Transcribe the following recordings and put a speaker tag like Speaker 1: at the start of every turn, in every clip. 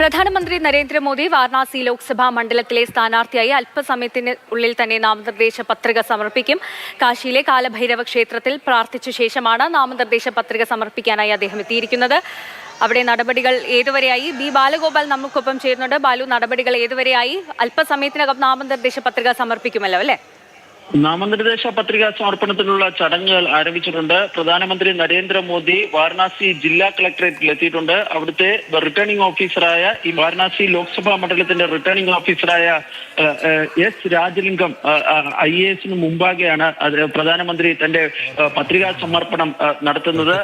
Speaker 1: പ്രധാനമന്ത്രി നരേന്ദ്രമോദി വാരണാസി ലോക്സഭാ മണ്ഡലത്തിലെ സ്ഥാനാർത്ഥിയായി അല്പസമയത്തിനുള്ളിൽ തന്നെ നാമനിർദ്ദേശ പത്രിക സമർപ്പിക്കും. കാശിയിലെ കാലഭൈരവ ക്ഷേത്രത്തിൽ പ്രാർത്ഥിച്ച ശേഷമാണ് നാമനിർദ്ദേശ പത്രിക സമർപ്പിക്കാനായി അദ്ദേഹം എത്തിയിരിക്കുന്നത്. അവിടെ നടപടികൾ ഏതുവരെയായി? ബി ബാലഗോപാൽ നമുക്കൊപ്പം ചേരുന്നുണ്ട്. ബാലു നടപടികൾ ഏതുവരെയായി? അല്പസമയത്തിനകം നാമനിർദ്ദേശ പത്രിക സമർപ്പിക്കുമല്ലോ അല്ലേ?
Speaker 2: നാമനിർദ്ദേശ പത്രിക സമർപ്പണത്തിനുള്ള ചടങ്ങുകൾ ആരംഭിച്ചിട്ടുണ്ട്. പ്രധാനമന്ത്രി നരേന്ദ്രമോദി വാരണാസി ജില്ലാ കളക്ടറേറ്റിൽ എത്തിയിട്ടുണ്ട്. അവിടുത്തെ റിട്ടേണിംഗ് ഓഫീസറായ ഈ വാരണാസി ലോക്സഭാ മണ്ഡലത്തിന്റെ റിട്ടേണിംഗ് ഓഫീസറായ എസ് രാജലിംഗം ഐ എ എസിന് മുമ്പാകെയാണ് പ്രധാനമന്ത്രി തന്റെ പത്രികാ സമർപ്പണം നടത്തുന്നത്.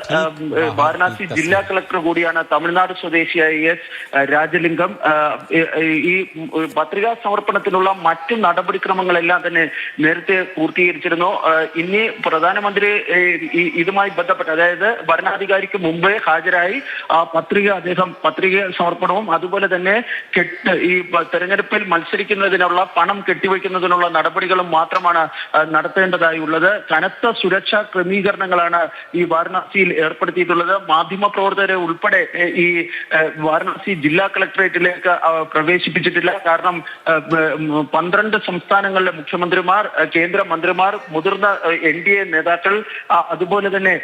Speaker 2: വാരണാസി ജില്ലാ കളക്ടർ കൂടിയാണ് തമിഴ്നാട് സ്വദേശിയായ എസ് രാജലിംഗം. ഈ പത്രികാ സമർപ്പണത്തിനുള്ള മറ്റു നടപടിക്രമങ്ങളെല്ലാം തന്നെ നേരത്തെ പൂർത്തീകരിച്ചിരുന്നു. ഏഹ്, ഇനി പ്രധാനമന്ത്രി ഇതുമായി ബന്ധപ്പെട്ട് അതായത് ഭരണാധികാരിക്ക് മുമ്പേ ഹാജരായി പത്രിക അദ്ദേഹം പത്രിക സമർപ്പണവും അതുപോലെ തന്നെ കെട്ട് ഈ തെരഞ്ഞെടുപ്പിൽ മത്സരിക്കുന്നതിനുള്ള പണം കെട്ടിവെക്കുന്നതിനുള്ള നടപടികളും മാത്രമാണ് നടത്തേണ്ടതായി ഉള്ളത്. കനത്ത സുരക്ഷാ ക്രമീകരണങ്ങളാണ് ഈ വാരണാസിയിൽ ഏർപ്പെടുത്തിയിട്ടുള്ളത്. മാധ്യമ പ്രവർത്തകരെ ഉൾപ്പെടെ ഈ വാരണാസി ജില്ലാ കളക്ടറേറ്റിലേക്ക് പ്രവേശിപ്പിച്ചിട്ടില്ല. കാരണം പന്ത്രണ്ട് സംസ്ഥാനങ്ങളിലെ മുഖ്യമന്ത്രിമാർ ഏഹ്, കേന്ദ്ര മന്ത്രിമാർ മുതിർന്ന എൻ ഡി എ നേതാക്കൾ അതുപോലെ തന്നെ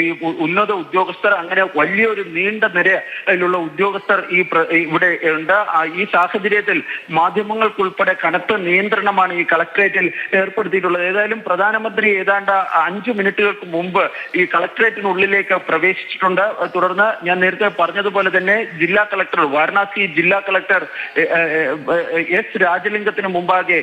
Speaker 2: ഈ ഉന്നത ഉദ്യോഗസ്ഥർ അങ്ങനെ വലിയൊരു നീണ്ട നിരയിലുള്ള ഉദ്യോഗസ്ഥർ ഈ ഇവിടെ ഉണ്ട്. ഈ സാഹചര്യത്തിൽ മാധ്യമങ്ങൾക്കുൾപ്പെടെ കനത്ത നിയന്ത്രണമാണ് ഈ കളക്ട്രേറ്റിൽ ഏർപ്പെടുത്തിയിട്ടുള്ളത്. ഏതായാലും പ്രധാനമന്ത്രി ഏതാണ്ട് അഞ്ചു മിനിറ്റുകൾക്ക് മുമ്പ് ഈ കളക്ട്രേറ്റിനുള്ളിലേക്ക് പ്രവേശിച്ചിട്ടുണ്ട്. തുടർന്ന് ഞാൻ നേരത്തെ പറഞ്ഞതുപോലെ തന്നെ ജില്ലാ കളക്ടർ വാരണാസി ജില്ലാ കളക്ടർ എസ് രാജലിംഗത്തിന് മുമ്പാകെ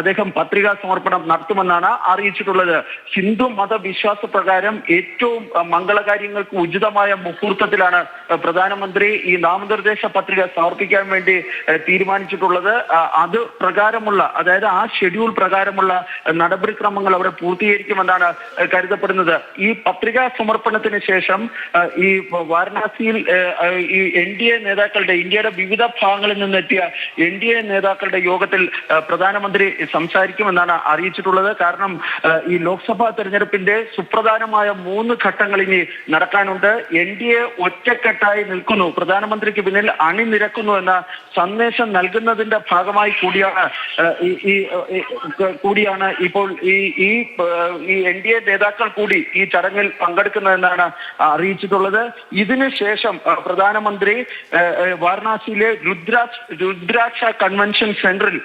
Speaker 2: അദ്ദേഹം പത്രികാ സമർപ്പണം നടത്തുമെന്നാണ് അറിയിച്ചിട്ടുള്ളത്. ഹിന്ദു മതവിശ്വാസ പ്രകാരം ഏറ്റവും മംഗളകാര്യങ്ങൾക്ക് ഉചിതമായ മുഹൂർത്തത്തിലാണ് പ്രധാനമന്ത്രി ഈ നാമനിർദ്ദേശ പത്രിക സമർപ്പിക്കാൻ വേണ്ടി തീരുമാനിച്ചിട്ടുള്ളത്. അത് പ്രകാരമുള്ള അതായത് ആ ഷെഡ്യൂൾ പ്രകാരമുള്ള നടപടിക്രമങ്ങൾ അവിടെ പൂർത്തീകരിക്കുമെന്നാണ് കരുതപ്പെടുന്നത്. ഈ പത്രികാ സമർപ്പണത്തിന് ശേഷം ഈ വാരണാസിയിൽ ഈ എൻ ഡി എ നേതാക്കളുടെ ഇന്ത്യയുടെ വിവിധ ഭാഗങ്ങളിൽ നിന്നെത്തിയ എൻ ഡി എ നേതാക്കളുടെ യോഗത്തിൽ പ്രധാനമന്ത്രി സംസാരിക്കുമെന്നാണ് അറിയിച്ചിട്ടുള്ളത്. കാരണം ഈ ലോക്സഭാ തെരഞ്ഞെടുപ്പിന്റെ സുപ്രധാനമായ മൂന്ന് ഘട്ടങ്ങൾ ഇനി നടക്കാനുണ്ട്. എൻ ഡി എ ഒറ്റക്കെട്ടായി നിൽക്കുന്നു. പ്രധാനമന്ത്രിക്ക് പിന്നിൽ അണിനിരക്കുന്നു എന്ന സന്ദേശം നൽകുന്നതിന്റെ ഭാഗമായി കൂടിയാണ് ഈ കൂടിയാണ് ഇപ്പോൾ ഈ ഈ എൻ ഡി എ നേതാക്കൾ കൂടി ഈ ചടങ്ങിൽ പങ്കെടുക്കുന്നതെന്നാണ് അറിയിച്ചിട്ടുള്ളത്. ഇതിനുശേഷം പ്രധാനമന്ത്രി വാരണാസിയിലെ രുദ്രാക്ഷ രുദ്രാക്ഷ കൺവെൻഷൻ സെന്ററിൽ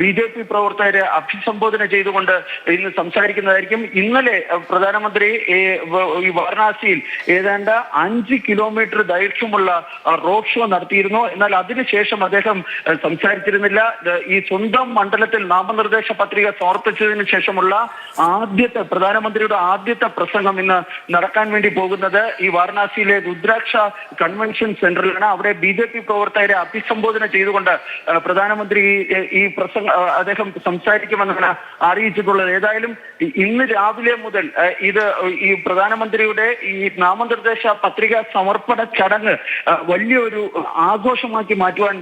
Speaker 2: ബി ജെ പി പ്രവർത്തകരെ അഭിസംബോധന ചെയ്തുകൊണ്ട് ഇന്ന് സംസാരിക്കുന്നതായിരിക്കും. ഇന്നലെ പ്രധാനമന്ത്രി ഈ വാരണാസിയിൽ ഏതാണ്ട് അഞ്ച് കിലോമീറ്റർ ദൈർഘ്യമുള്ള റോഡ് ഷോ നടത്തിയിരുന്നു. എന്നാൽ അതിനുശേഷം അദ്ദേഹം സംസാരിച്ചിരുന്നില്ല. ഈ സ്വന്തം മണ്ഡലത്തിൽ നാമനിർദ്ദേശ പത്രിക സമർപ്പിച്ചതിന് ശേഷമുള്ള ആദ്യത്തെ പ്രധാനമന്ത്രിയുടെ ആദ്യത്തെ പ്രസംഗം ഇന്ന് നടക്കാൻ വേണ്ടി പോകുന്നത് ഈ വാരണാസിയിലെ രുദ്രാക്ഷ കൺവെൻഷൻ സെന്ററിലാണ്. അവിടെ ബി ജെ പി പ്രവർത്തകരെ അഭിസംബോധന ചെയ്തുകൊണ്ട് പ്രധാനമന്ത്രി ഈ- പ്രസംഗ അദ്ദേഹം സംസാരിക്കുമെന്നാണ് അറിയിച്ചിട്ടുള്ളത്. ഏതായാലും ഇന്ന് രാവിലെ മുതൽ ഇത് ഈ പ്രധാനമന്ത്രിയുടെ ഈ നാമനിർദ്ദേശ പത്രിക സമർപ്പണ ചടങ്ങ് വലിയൊരു ആഘോഷമാക്കി മാറ്റുവാൻ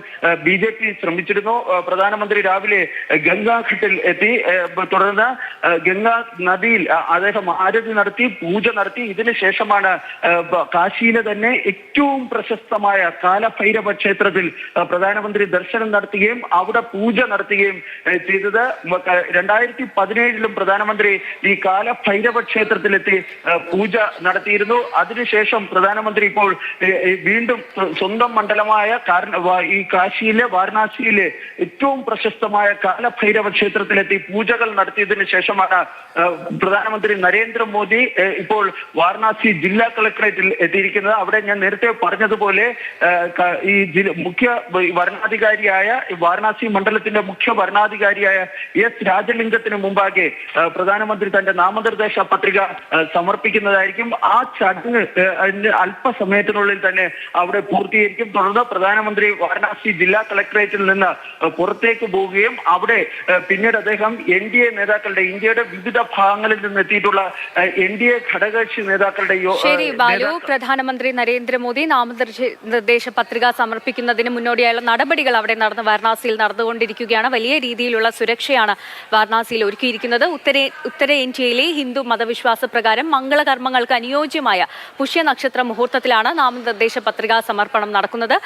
Speaker 2: ബി ശ്രമിച്ചിരുന്നു. പ്രധാനമന്ത്രി രാവിലെ ഗംഗാഘട്ടിൽ എത്തി തുടർന്ന് ഗംഗാ നദിയിൽ അദ്ദേഹം ആരതി നടത്തി പൂജ നടത്തി. ഇതിനു ശേഷമാണ് കാശിയിലെ തന്നെ ഏറ്റവും പ്രശസ്തമായ കാലഭൈരവ ക്ഷേത്രത്തിൽ പ്രധാനമന്ത്രി ദർശനം നടത്തുകയും അവിടെ പൂജ നടത്തുകയും ചെയ്തത്. രണ്ടായിരത്തി പതിനേഴിലും പ്രധാനമന്ത്രി ഈ കാലഭൈരവ ക്ഷേത്രത്തിലെത്തി പൂജ നടത്തിയിരുന്നു. അതിനുശേഷം പ്രധാനമന്ത്രി ഇപ്പോൾ വീണ്ടും സ്വന്തം മണ്ഡലമായ ഈ കാശിയിലെ വാരണാസിയിലെ ഏറ്റവും പ്രശസ്തമായ കാലഭൈരവ ക്ഷേത്രത്തിലെത്തി പൂജകൾ നടത്തിയതിനു ശേഷമാണ് പ്രധാനമന്ത്രി നരേന്ദ്രമോദി ഇപ്പോൾ വാരണാസി ജില്ലാ കളക്ടറേറ്റിൽ എത്തിയിരിക്കുന്നത്. അവിടെ ഞാൻ നേരത്തെ പറഞ്ഞതുപോലെ ഈ മുഖ്യ വരണാധികാരിയായ വാരണാസി മണ്ഡലത്തിന്റെ മുഖ്യ വരണാധികാരിയായ എസ് രാജലിംഗത്തിന് മുമ്പാകെ പ്രധാനമന്ത്രി തന്റെ നാമനിർദ്ദേശ പത്രിക സമർപ്പിക്കുന്നതായിരിക്കും. ആ ചടങ്ങ് അല്പസമയത്തിനുള്ളിൽ തന്നെ അവിടെ പൂർത്തീകരിക്കും. തുടർന്ന് പ്രധാനമന്ത്രി വാരണാസി ജില്ലാ കളക്ടറേറ്റിൽ നിന്ന് പുറത്തേക്ക് പോവുകയും അവിടെ പിന്നീട് അദ്ദേഹം എൻ ഡി എ നേതാക്കളുടെ ഇന്ത്യയുടെ വിവിധ ഭാഗങ്ങളിൽ നിന്ന് എത്തിയിട്ടുള്ള എൻ ഡി എ ഘടകകക്ഷി നേതാക്കളുടെ
Speaker 1: ശരി ബാലു പ്രധാനമന്ത്രി നരേന്ദ്രമോദി നാമനിർദ്ദേശ നിർദ്ദേശ പത്രിക സമർപ്പിക്കുന്നതിന് മുന്നോടിയായുള്ള നടപടികൾ അവിടെ നടന്ന് വാരണാസിയിൽ നടന്നുകൊണ്ടിരിക്കുകയാണ്. വലിയ രീതിയിലുള്ള സുരക്ഷയാണ് വാരണാസിയിൽ ഒരുക്കിയിരിക്കുന്നത്. ഉത്തരേ ഉത്തരേ ഇന്ത്യയിലെ ഹിന്ദു മതവിശ്വാസ പ്രകാരം മംഗളകർമ്മങ്ങൾക്ക് അനുയോജ്യമായ പുഷ്യനക്ഷത്ര മുഹൂർത്തത്തിലാണ് നാമനിർദ്ദേശ പത്രികാ സമർപ്പണം നടക്കുന്നത്.